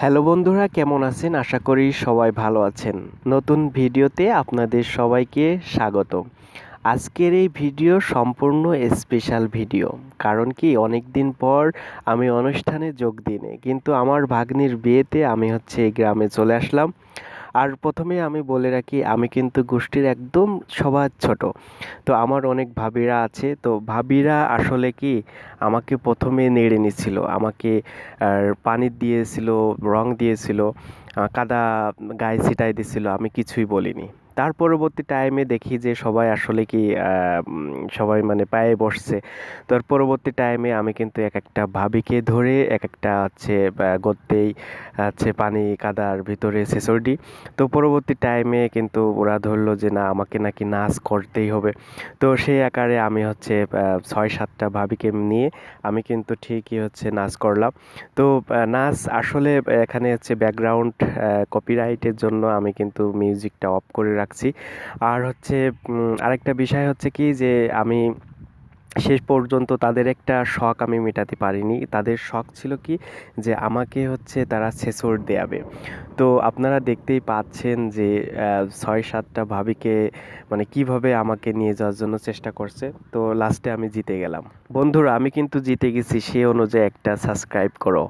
Hello বন্ধুরা, কেমন আছেন? আশা করি সবাই ভালো আছেন। নতুন ভিডিওতে আপনাদের সবাইকে স্বাগত। আজকের এই ভিডিও সম্পূর্ণ স্পেশাল ভিডিও, কারণ কি অনেক দিন পর আমি অনুষ্ঠানে যোগ দিনে, কিন্তু আমার ভাগ্নির বিয়েতে আমি হচ্ছে এই গ্রামে চলে আসলাম। আর প্রথমে আমি বলে রাখি, আমি কিন্তু গোষ্ঠীর একদম সবার ছোট। তো আমার অনেক ভাবিরা আছে, তো ভাবিরা আসলে কি, আমাকে প্রথমে নেড়ে নিছিল আমাকে পানি দিয়েছিল, রং দিয়েছিল কাদা, গায়ে ছিটাই দিছিল আমি কিছুই বলিনি। তার পরবর্তী টাইমে দেখি যে সবাই আসলে কি সবাই মানে পায়ে বসছে। তার পরবর্তী টাইমে আমি কিন্তু এক একটা ভাবিকে ধরে এক একটা হচ্ছে গদ্যেই হচ্ছে পানি কাদার ভিতরে দিই। তো পরবর্তী টাইমে কিন্তু ওরা ধরলো যে না, আমাকে নাকি নাচ করতেই হবে। তো সেই আকারে আমি হচ্ছে ছয় সাতটা ভাবিকে নিয়ে আমি কিন্তু ঠিকই হচ্ছে নাচ করলাম। তো নাচ আসলে এখানে হচ্ছে ব্যাকগ্রাউন্ড কপিরাইটের জন্য আমি কিন্তু মিউজিকটা অফ করে রাখছি। আর হচ্ছে আরেকটা বিষয় হচ্ছে কি যে আমি শেষ পর্যন্ত তাদের একটা শখ আমি মেটাতে পারিনি। তাদের শখ ছিল কি যে আমাকে হচ্ছে তারা ছেঁচড় দেয়াবে। তো আপনারা দেখতেই পাচ্ছেন যে ছয় সাতটা ভাবিকে মানে কীভাবে আমাকে নিয়ে যাওয়ার জন্য চেষ্টা করছে। তো লাস্টে আমি জিতে গেলাম। বন্ধুরা, আমি কিন্তু জিতে গেছি, সে অনুযায়ী একটা সাবস্ক্রাইব করো।